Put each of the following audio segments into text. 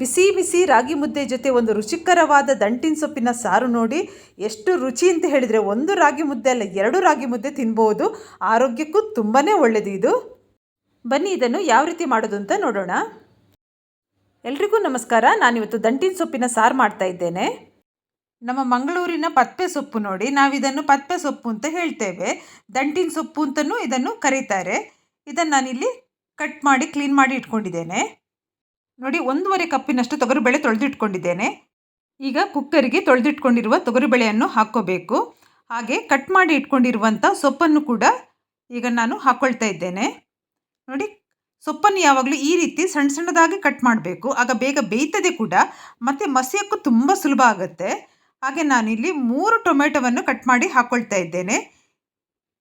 ಬಿಸಿ ಬಿಸಿ ರಾಗಿ ಮುದ್ದೆ ಜೊತೆ ಒಂದು ರುಚಿಕರವಾದ ದಂಟಿನ ಸೊಪ್ಪಿನ ಸಾರು ನೋಡಿ ಎಷ್ಟು ರುಚಿ ಅಂತ ಹೇಳಿದರೆ ಒಂದು ರಾಗಿ ಮುದ್ದೆ ಅಲ್ಲ, ಎರಡು ರಾಗಿ ಮುದ್ದೆ ತಿನ್ಬೋದು. ಆರೋಗ್ಯಕ್ಕೂ ತುಂಬಾ ಒಳ್ಳೆಯದು ಇದು. ಬನ್ನಿ ಇದನ್ನು ಯಾವ ರೀತಿ ಮಾಡೋದು ಅಂತ ನೋಡೋಣ. ಎಲ್ರಿಗೂ ನಮಸ್ಕಾರ, ನಾನಿವತ್ತು ದಂಟಿನ ಸೊಪ್ಪಿನ ಸಾರು ಮಾಡ್ತಾ ಇದ್ದೇನೆ. ನಮ್ಮ ಮಂಗಳೂರಿನ ಪತ್ಪೆ ಸೊಪ್ಪು ನೋಡಿ, ನಾವಿದನ್ನು ಪತ್ಪೆ ಸೊಪ್ಪು ಅಂತ ಹೇಳ್ತೇವೆ. ದಂಟಿನ ಸೊಪ್ಪು ಅಂತಲೂ ಇದನ್ನು ಕರೀತಾರೆ. ಇದನ್ನು ನಾನಿಲ್ಲಿ ಕಟ್ ಮಾಡಿ, ಕ್ಲೀನ್ ಮಾಡಿ ಇಟ್ಕೊಂಡಿದ್ದೇನೆ. ನೋಡಿ, ಒಂದೂವರೆ ಕಪ್ಪಿನಷ್ಟು ತೊಗರಿಬೇಳೆ ತೊಳೆದಿಟ್ಕೊಂಡಿದ್ದೇನೆ. ಈಗ ಕುಕ್ಕರಿಗೆ ತೊಳೆದಿಟ್ಕೊಂಡಿರುವ ತೊಗರಿಬೇಳೆಯನ್ನು ಹಾಕ್ಕೋಬೇಕು. ಹಾಗೆ ಕಟ್ ಮಾಡಿ ಇಟ್ಕೊಂಡಿರುವಂಥ ಸೊಪ್ಪನ್ನು ಕೂಡ ಈಗ ನಾನು ಹಾಕ್ಕೊಳ್ತಾ ಇದ್ದೇನೆ. ನೋಡಿ, ಸೊಪ್ಪನ್ನು ಯಾವಾಗಲೂ ಈ ರೀತಿ ಸಣ್ಣ ಸಣ್ಣದಾಗಿ ಕಟ್ ಮಾಡಬೇಕು. ಆಗ ಬೇಗ ಬೇಯ್ತದೆ ಕೂಡ, ಮತ್ತು ಮಸಿಯೋಕ್ಕೂ ತುಂಬ ಸುಲಭ ಆಗುತ್ತೆ. ಹಾಗೆ ನಾನಿಲ್ಲಿ ಮೂರು ಟೊಮೆಟೊವನ್ನು ಕಟ್ ಮಾಡಿ ಹಾಕ್ಕೊಳ್ತಾ ಇದ್ದೇನೆ.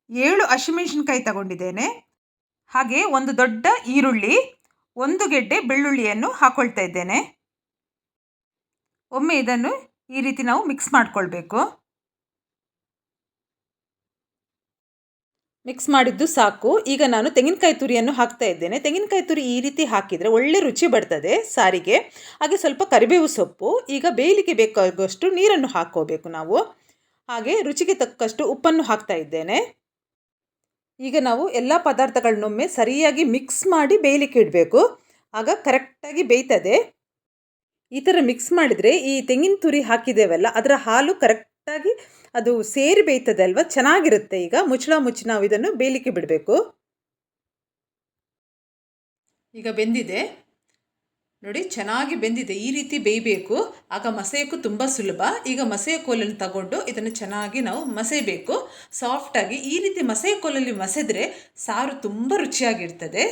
ಏಳು ಹಸಿಮೆಣಸಿನ್ಕಾಯಿ ತಗೊಂಡಿದ್ದೇನೆ. ಹಾಗೆ ಒಂದು ದೊಡ್ಡ ಈರುಳ್ಳಿ ಒಂದು ಗೆಡ್ಡೆ ಬೆಳ್ಳುಳ್ಳಿಯನ್ನು ಹಾಕ್ಕೊಳ್ತಾ ಇದ್ದೇನೆ. ಒಮ್ಮೆ ಇದನ್ನು ಈ ರೀತಿ ನಾವು ಮಿಕ್ಸ್ ಮಾಡಿಕೊಳ್ಬೇಕು. ಮಿಕ್ಸ್ ಮಾಡಿದ್ದು ಸಾಕು. ಈಗ ನಾನು ತೆಂಗಿನಕಾಯಿ ತುರಿಯನ್ನು ಹಾಕ್ತಾ ಇದ್ದೇನೆ. ತೆಂಗಿನಕಾಯಿ ತುರಿ ಈ ರೀತಿ ಹಾಕಿದರೆ ಒಳ್ಳೆ ರುಚಿ ಬರ್ತದೆ ಸಾರಿಗೆ. ಹಾಗೆ ಸ್ವಲ್ಪ ಕರಿಬೇವು ಸೊಪ್ಪು, ಈಗ ಬೇಯಲಿಕ್ಕೆ ಬೇಕಾಗುವಷ್ಟು ನೀರನ್ನು ಹಾಕ್ಕೋಬೇಕು ನಾವು. ಹಾಗೆ ರುಚಿಗೆ ತಕ್ಕಷ್ಟು ಉಪ್ಪನ್ನು ಹಾಕ್ತಾ ಇದ್ದೇನೆ. ಈಗ ನಾವು ಎಲ್ಲ ಪದಾರ್ಥಗಳನ್ನೊಮ್ಮೆ ಸರಿಯಾಗಿ ಮಿಕ್ಸ್ ಮಾಡಿ ಬೇಯಲಿಕ್ಕೆ ಇಡಬೇಕು. ಆಗ ಕರೆಕ್ಟಾಗಿ ಬೇಯ್ತದೆ. ಈ ಥರ ಮಿಕ್ಸ್ ಮಾಡಿದರೆ ಈ ತೆಂಗಿನ ತುರಿ ಹಾಕಿದ್ದೇವಲ್ಲ, ಅದರ ಹಾಲು ಕರೆಕ್ಟಾಗಿ ಅದು ಸೇರಿ ಬೇಯ್ತದೆ ಅಲ್ವಾ? ಚೆನ್ನಾಗಿರುತ್ತೆ ಈಗ. ಮುಚ್ಚಳ ಮುಚ್ಚಿ ನಾವು ಇದನ್ನು ಬೇಯಲಿಕ್ಕೆ ಬಿಡಬೇಕು. ಈಗ ಬೆಂದಿದೆ. ನೋಡಿ, ಚೆನ್ನಾಗಿ ಬೆಂದಿದೆ. ಈ ರೀತಿ ಬೇಯಬೇಕು. ಆಗ ಮಸೆಯಕ್ಕೂ ತುಂಬ ಸುಲಭ. ಈಗ ಮಸೆಯ ಕೋಲನ್ನು ತಗೊಂಡು ಇದನ್ನು ಚೆನ್ನಾಗಿ ನಾವು ಮಸೆಯಬೇಕು. ಸಾಫ್ಟಾಗಿ ಈ ರೀತಿ ಮಸೆಯ ಕೋಲಲ್ಲಿ ಮಸೆದ್ರೆ ಸಾರು ತುಂಬ ರುಚಿಯಾಗಿರ್ತದೆ.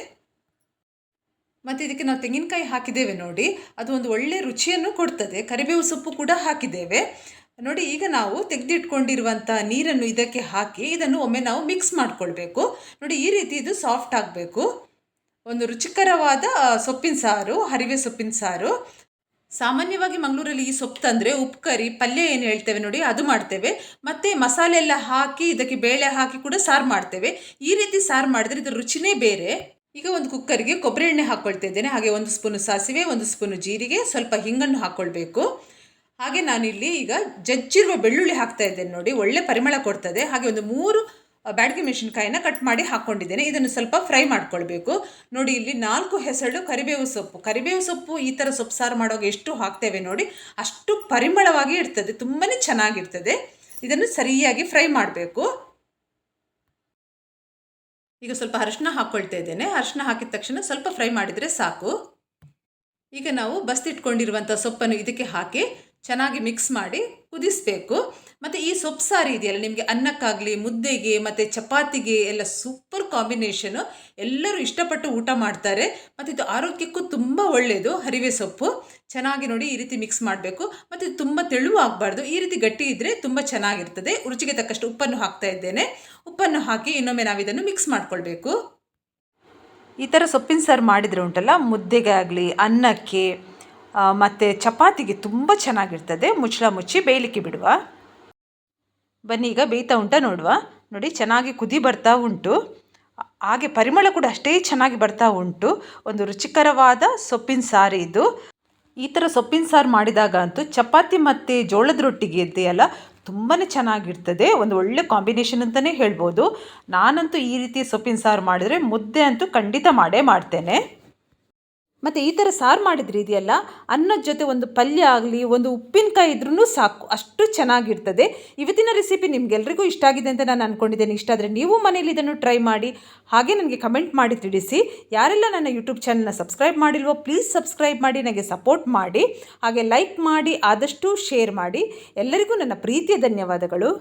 ಮತ್ತು ಇದಕ್ಕೆ ನಾವು ತೆಂಗಿನಕಾಯಿ ಹಾಕಿದ್ದೇವೆ ನೋಡಿ. ಅದು ಒಂದು ಒಳ್ಳೆಯ ರುಚಿಯನ್ನು ಕೊಡ್ತದೆ. ಕರಿಬೇವು ಸೊಪ್ಪು ಕೂಡ ಹಾಕಿದ್ದೇವೆ. ನೋಡಿ, ಈಗ ನಾವು ತೆಗೆದಿಟ್ಕೊಂಡಿರುವಂಥ ನೀರನ್ನು ಇದಕ್ಕೆ ಹಾಕಿ ಇದನ್ನು ಒಮ್ಮೆ ನಾವು ಮಿಕ್ಸ್ ಮಾಡಿಕೊಳ್ಬೇಕು. ನೋಡಿ, ಈ ರೀತಿ ಇದು ಸಾಫ್ಟ್ ಆಗಬೇಕು. ಒಂದು ರುಚಿಕರವಾದ ಸೊಪ್ಪಿನ ಸಾರು, ಹರಿವೆ ಸೊಪ್ಪಿನ ಸಾರು. ಸಾಮಾನ್ಯವಾಗಿ ಮಂಗಳೂರಲ್ಲಿ ಈ ಸೊಪ್ಪು ತಂದರೆ ಉಪ್ಪು, ಕರಿ, ಪಲ್ಯ ಏನು ಹೇಳ್ತೇವೆ ನೋಡಿ, ಅದು ಮಾಡ್ತೇವೆ. ಮತ್ತು ಮಸಾಲೆ ಎಲ್ಲ ಹಾಕಿ, ಇದಕ್ಕೆ ಬೇಳೆ ಹಾಕಿ ಕೂಡ ಸಾರು ಮಾಡ್ತೇವೆ. ಈ ರೀತಿ ಸಾರು ಮಾಡಿದ್ರೆ ಇದರ ರುಚಿನೇ ಬೇರೆ. ಈಗ ಒಂದು ಕುಕ್ಕರಿಗೆ ಕೊಬ್ಬರಿ ಎಣ್ಣೆ ಹಾಕ್ಕೊಳ್ತಾ ಇದ್ದೇನೆ. ಹಾಗೆ ಒಂದು ಸ್ಪೂನು ಸಾಸಿವೆ, ಒಂದು ಸ್ಪೂನು ಜೀರಿಗೆ, ಸ್ವಲ್ಪ ಹಿಂಗನ್ನು ಹಾಕ್ಕೊಳ್ಬೇಕು ಹಾಗೆ ನಾನಿಲ್ಲಿ ಈಗ ಜಜ್ಜಿರುವ ಬೆಳ್ಳುಳ್ಳಿ ಹಾಕ್ತಾ ಇದ್ದೇನೆ ನೋಡಿ, ಒಳ್ಳೆ ಪರಿಮಳ ಕೊಡ್ತದೆ. ಹಾಗೆ ಒಂದು ಮೂರು ಬ್ಯಾಡಗಿ ಮೆಣಸಿನ್ಕಾಯಿನ ಕಟ್ ಮಾಡಿ ಹಾಕ್ಕೊಂಡಿದ್ದೇನೆ ಇದನ್ನು ಸ್ವಲ್ಪ ಫ್ರೈ ಮಾಡ್ಕೊಳ್ಬೇಕು. ನೋಡಿ, ಇಲ್ಲಿ ನಾಲ್ಕು ಹೆಸರು ಕರಿಬೇವು ಸೊಪ್ಪು. ಕರಿಬೇವು ಸೊಪ್ಪು ಈ ಥರ ಸೊಪ್ಪು ಸಾರು ಮಾಡುವಾಗ ಎಷ್ಟು ಹಾಕ್ತೇವೆ ನೋಡಿ, ಅಷ್ಟು ಪರಿಮಳವಾಗಿ ಇರ್ತದೆ. ತುಂಬಾ ಚೆನ್ನಾಗಿರ್ತದೆ. ಇದನ್ನು ಸರಿಯಾಗಿ ಫ್ರೈ ಮಾಡಬೇಕು. ಈಗ ಸ್ವಲ್ಪ ಅರಿಶಿನ ಹಾಕ್ಕೊಳ್ತಾ ಇದ್ದೇನೆ. ಅರಿಶಿನ ಹಾಕಿದ ತಕ್ಷಣ ಸ್ವಲ್ಪ ಫ್ರೈ ಮಾಡಿದರೆ ಸಾಕು. ಈಗ ನಾವು ಬಸ್ತಿಟ್ಕೊಂಡಿರುವಂಥ ಸೊಪ್ಪನ್ನು ಇದಕ್ಕೆ ಹಾಕಿ ಚೆನ್ನಾಗಿ ಮಿಕ್ಸ್ ಮಾಡಿ ಕುದಿಸಬೇಕು. ಮತ್ತು ಈ ಸೊಪ್ಪು ಸಾರು ಇದೆಯಲ್ಲ, ನಿಮಗೆ ಅನ್ನಕ್ಕಾಗಲಿ, ಮುದ್ದೆಗೆ ಮತ್ತು ಚಪಾತಿಗೆ ಎಲ್ಲ ಸೂಪರ್ ಕಾಂಬಿನೇಷನು ಎಲ್ಲರೂ ಇಷ್ಟಪಟ್ಟು ಊಟ ಮಾಡ್ತಾರೆ. ಮತ್ತು ಇದು ಆರೋಗ್ಯಕ್ಕೂ ತುಂಬ ಒಳ್ಳೆಯದು ಹರಿವೆ ಸೊಪ್ಪು. ಚೆನ್ನಾಗಿ ನೋಡಿ ಈ ರೀತಿ ಮಿಕ್ಸ್ ಮಾಡಬೇಕು. ಮತ್ತು ಇದು ತುಂಬ ತೆಳುವು ಆಗಬಾರ್ದು. ಈ ರೀತಿ ಗಟ್ಟಿ ಇದ್ದರೆ ತುಂಬ ಚೆನ್ನಾಗಿರ್ತದೆ. ರುಚಿಗೆ ತಕ್ಕಷ್ಟು ಉಪ್ಪನ್ನು ಹಾಕ್ತಾ ಇದ್ದೇನೆ. ಉಪ್ಪನ್ನು ಹಾಕಿ ಇನ್ನೊಮ್ಮೆ ನಾವು ಇದನ್ನು ಮಿಕ್ಸ್ ಮಾಡಿಕೊಳ್ಬೇಕು. ಈ ಥರ ಸೊಪ್ಪಿನ ಸಾರು ಮಾಡಿದರೆ ಉಂಟಲ್ಲ ಮುದ್ದೆಗೆ ಆಗಲಿ ಅನ್ನಕ್ಕೆ ಮತ್ತು ಚಪಾತಿಗೆ ತುಂಬ ಚೆನ್ನಾಗಿರ್ತದೆ. ಮುಚ್ಚಳ ಮುಚ್ಚಿ ಬೇಯಲಿಕ್ಕೆ ಬಿಡುವ. ಬನ್ನಿ, ಈಗ ಬೇಯ್ತಾ ಉಂಟ ನೋಡುವ. ನೋಡಿ, ಚೆನ್ನಾಗಿ ಕುದಿ ಬರ್ತಾ ಉಂಟು. ಹಾಗೆ ಪರಿಮಳ ಕೂಡ ಅಷ್ಟೇ ಚೆನ್ನಾಗಿ ಬರ್ತಾ ಉಂಟು. ಒಂದು ರುಚಿಕರವಾದ ಸೊಪ್ಪಿನ ಸಾರು ಇದು. ಈ ಥರ ಸೊಪ್ಪಿನ ಸಾರು ಮಾಡಿದಾಗ ಅಂತೂ ಚಪಾತಿ ಮತ್ತು ಜೋಳದ ರೊಟ್ಟಿಗೆ ಇದೆಯಲ್ಲ ತುಂಬಾ ಚೆನ್ನಾಗಿರ್ತದೆ. ಒಂದು ಒಳ್ಳೆ ಕಾಂಬಿನೇಷನ್ ಅಂತಲೇ ಹೇಳ್ಬೋದು. ನಾನಂತೂ ಈ ರೀತಿ ಸೊಪ್ಪಿನ ಸಾರು ಮಾಡಿದರೆ ಮುದ್ದೆ ಅಂತೂ ಖಂಡಿತ ಮಾಡೇ ಮಾಡ್ತೇನೆ. ಮತ್ತು ಈ ಥರ ಸಾರು ಮಾಡಿದ್ರೆ ಇದೆಯಲ್ಲ? ಅನ್ನದ ಜೊತೆ ಒಂದು ಪಲ್ಯ ಆಗಲಿ, ಒಂದು ಉಪ್ಪಿನಕಾಯಿ ಇದ್ರೂ ಸಾಕು. ಅಷ್ಟು ಚೆನ್ನಾಗಿರ್ತದೆ. ಇವತ್ತಿನ ರೆಸಿಪಿ ನಿಮಗೆಲ್ರಿಗೂ ಇಷ್ಟ ಆಗಿದೆ ಅಂತ ನಾನು ಅಂದ್ಕೊಂಡಿದ್ದೇನೆ ಇಷ್ಟ ಆದರೆ ನೀವು ಮನೇಲಿ ಇದನ್ನು ಟ್ರೈ ಮಾಡಿ, ಹಾಗೆ ನನಗೆ ಕಮೆಂಟ್ ಮಾಡಿ ತಿಳಿಸಿ. ಯಾರೆಲ್ಲ ನನ್ನ ಯೂಟ್ಯೂಬ್ ಚಾನಲ್ನ ಸಬ್ಸ್ಕ್ರೈಬ್ ಮಾಡಿಲ್ವೋ ಪ್ಲೀಸ್ ಸಬ್ಸ್ಕ್ರೈಬ್ ಮಾಡಿ, ನನಗೆ ಸಪೋರ್ಟ್ ಮಾಡಿ. ಹಾಗೆ ಲೈಕ್ ಮಾಡಿ, ಆದಷ್ಟು ಶೇರ್ ಮಾಡಿ. ಎಲ್ಲರಿಗೂ ನನ್ನ ಪ್ರೀತಿಯ ಧನ್ಯವಾದಗಳು.